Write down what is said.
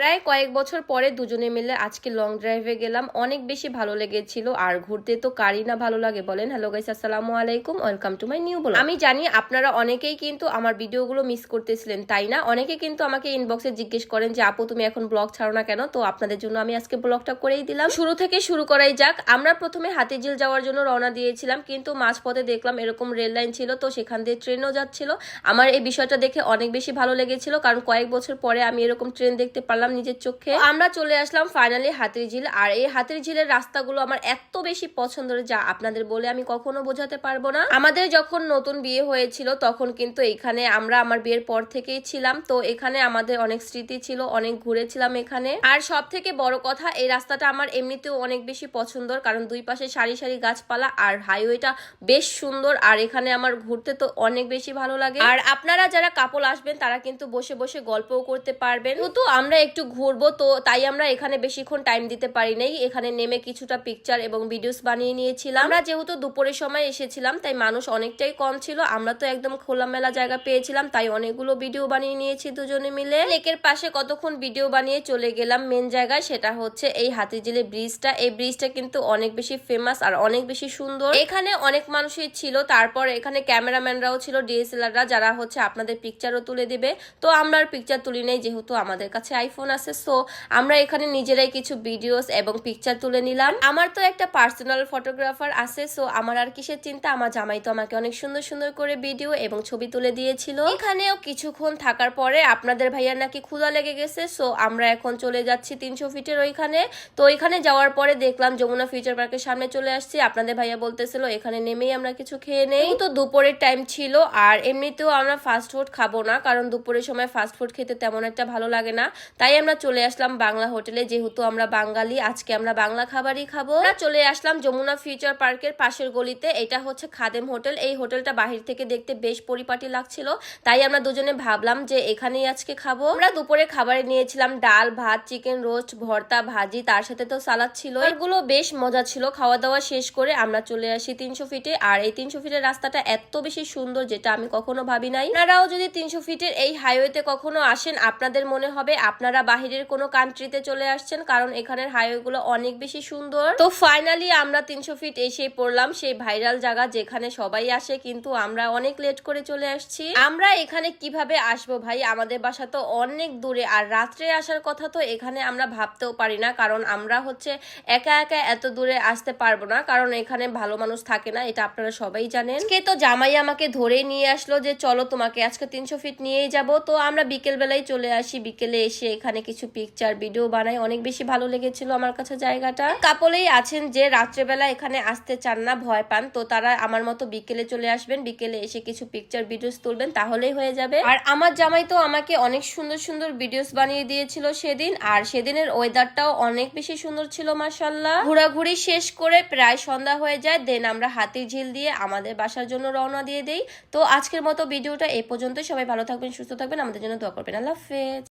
প্রায় কয়েক বছর পরে দুজনে মিলে আজকে লং ড্রাইভে গেলাম। অনেক বেশি ভালো লেগেছিল। আর ঘুরতে তো কারই না ভালো লাগে বলেন। হ্যালো গাইস আসসালামু আলাইকুম। Welcome to my new blog আমি জানি আপনারা অনেকেই কিন্তু আমার ভিডিওগুলো মিস করতেছিলেন, তাই না? অনেকে কিন্তু আমাকে ইনবক্সে জিজ্ঞেস করেন যে, আপু, তুমি এখন ব্লগ ছাড়ো না কেন? তো আপনাদের জন্য আমি আজকে ব্লগটা করেই দিলাম। শুরু থেকে শুরু করাই যাক। আমরা প্রথমে হাতিঝিল যাওয়ার জন্য রওনা দিয়েছিলাম, কিন্তু মাঝপথে দেখলাম এরকম রেল লাইন ছিল, তো সেখান দিয়ে ট্রেনও যাচ্ছিল। আমার এই বিষয়টা দেখে অনেক বেশি ভালো লেগেছিল, কারণ কয়েক বছর পরে আমি এরকম ট্রেন দেখতে পারলাম নিজের চোখে। আমরা চলে আসলাম ফাইনালি হাতির ঝিল। আর এই হাতির ঝিলের রাস্তাগুলো আমার এত বেশি পছন্দের যা আপনাদের বলে আমি কখনো বোঝাতে পারব না। আমাদের যখন নতুন বিয়ে হয়েছিল তখন কিন্তু এখানে আমরা আমার বিয়ের পর থেকেই ছিলাম। তো এখানে আমাদের অনেক স্মৃতি ছিল, অনেক ঘুরেছিলাম এখানে। আর সব থেকে বড় কথা, এই রাস্তাটা আমার এমনিতেও অনেক বেশি পছন্দের, কারণ দুই পাশে সারি সারি গাছপালা আর হাইওয়েটা বেশ সুন্দর। আর এখানে আমার ঘুরতে তো অনেক বেশি ভালো লাগে। আর আপনারা যারা কাপল আসবেন, তারা কিন্তু বসে বসে গল্পও করতে পারবেন। তো আমরা একটু ঘুরবো, তো তাই আমরা এখানে বেশিক্ষণ টাইম দিতে পারি নাই। এখানে নেমে কিছুটা পিকচার এবং ভিডিওস বানিয়ে নিয়েছিলাম। আমরা যেহেতু দুপুরের সময় এসেছিলাম, তাই মানুষ অনেকটাই কম ছিল। আমরা তো একদম খোলামেলা জায়গা পেয়েছিলাম, তাই অনেকগুলো ভিডিও বানিয়ে নিয়েছি দুজনে মিলে। লেকের পাশে কতক্ষণ ভিডিও বানিয়ে চলে গেলাম মেন জায়গায়, সেটা হচ্ছে এই হাতিঝিলে ব্রিজটা এই ব্রিজটা কিন্তু অনেক বেশি ফেমাস আর অনেক বেশি সুন্দর। এখানে অনেক মানুষই ছিল, তারপর এখানে ক্যামেরাম্যানরাও ছিল ডিএসএলআররা যারা হচ্ছে আপনাদের পিকচারও তুলে দিবে। তো আমরা আর পিকচার তুলি নেই, যেহেতু আমাদের কাছে আইফোন আছে সো আমরা এখানে নিজেরাই কিছু ভিডিওস এবং পিকচার তুলে নিলাম। আমার তো একটা পার্সোনাল ফটোগ্রাফার আছে সো আমার আর কিসের চিন্তা? আমার জামাই তো আমাকে অনেক সুন্দর সুন্দর করে ভিডিও এবং ছবি তুলে দিয়েছিল। এখানেও কিছুক্ষণ থাকার পরে আপনাদের ভাইয়ার নাকি ক্ষুধা লেগে গেছে সো আমরা এখন চলে যাচ্ছি তিনশো ফিটের ওইখানে। তো ওইখানে যাওয়ার পরে দেখলাম যমুনা ফিউচার পার্কের সামনে চলে আসছি। আপনাদের ভাইয়া বলতেছিল, এখানে নেমেই আমরা কিছু খেয়ে নেই। তো দুপুরের টাইম ছিল, আর এমনিতেও আমরা ফাস্ট ফুড খাব না, কারণ দুপুরের সময় ফাস্ট ফুড খেতে তেমন একটা ভালো লাগে না। তাই আমরা চলে আসলাম বাংলা হোটেলে। যেহেতু আমরা বাঙালি, আজকে আমরা বাংলা খাবারই খাব। চলে আসলাম যমুনা ফিউচার পার্কের পাশের গলিতে। এটা হচ্ছে খাদেম হোটেল। এই হোটেলটা বাহির থেকে দেখতে বেশ পরিপাটি লাগছিল। তাই আমরা দুজনে ভাবলাম যে এখানেই আজকে খাব। আমরা দুপুরে খাবারে নিয়েছিলাম ডাল, ভাত, চিকেন রোস্ট, ভর্তা, ভাজি, তার সাথে তো সালাদ ছিল। এগুলো বেশ মজা ছিল। খাওয়া দাওয়া শেষ করে আমরা চলে আসি তিনশো ফিটে। আর এই তিনশো ফিটের রাস্তাটা এত বেশি সুন্দর যেটা আমি কখনো ভাবি নাই। আপনারাও যদি তিনশো ফিটের এই হাইওয়েতে কখনো আসেন, আপনাদের মনে হবে আপনারা বাহিরের কোনো কান্ট্রিতে চলে আসছেন, কারণ এখানের হাইওয়ে গুলো অনেক বেশি সুন্দর। তো ফাইনালি আমরা তিনশো ফিট এসে পড়লাম সেই ভাইরাল জায়গা যেখানে সবাই আসে, কিন্তু আমরা অনেক লেট করে চলে আসছি। আমরা এখানে কীভাবে আসব ভাই? আমাদের বাসা তো অনেক দূরে, আর রাত্রে আসার কথা তো এখানে আমরা ভাবতেও পারি না, কারণ আমরা হচ্ছে একা একা এত দূরে আসতে পারব না, কারণ এখানে ভালো মানুষ থাকে না, এটা আপনারা সবাই জানেন। কে তো জামাই আমাকে ধরেই নিয়ে আসলো যে, চলো তোমাকে আজকে তিনশো ফিট নিয়েই যাব। তো আমরা বিকেল বেলায় চলে আসি, বিকেলে এসে এখানে কিছু পিকচার ভিডিও বানাই। অনেক বেশি ভালো লেগেছিল আমার কাছে জায়গাটা। কাপলেই আছেন যে রাত্রেবেলা এখানে আসতে চান না, ভয় পান। তো তারা আমার মতো বিকেলে চলে আসবেন। বিকেলে এসে কিছু পিকচার ভিডিওস তুলবেন, তাহলেই হয়ে যাবে। আর আমার জামাই তো আমাকে অনেক সুন্দর সুন্দর ভিডিওস বানিয়ে দিয়েছিল সেদিন। আর সেদিনের ওয়েদারটাও অনেক বেশি সুন্দর ছিল মাসাল্লাহ ঘোরাঘুরি শেষ করে প্রায় সন্ধ্যা হয়ে যায়। দেন আমরা হাতির ঝিল দিয়ে আমাদের বাসার জন্য রওনা দিয়ে দেই। তো আজকের মতো ভিডিওটা এ পর্যন্ত সবাই ভালো থাকবেন, সুস্থ থাকবেন। আমাদের জন্য দোয়া করবেন। আল্লাহ হাফেজ।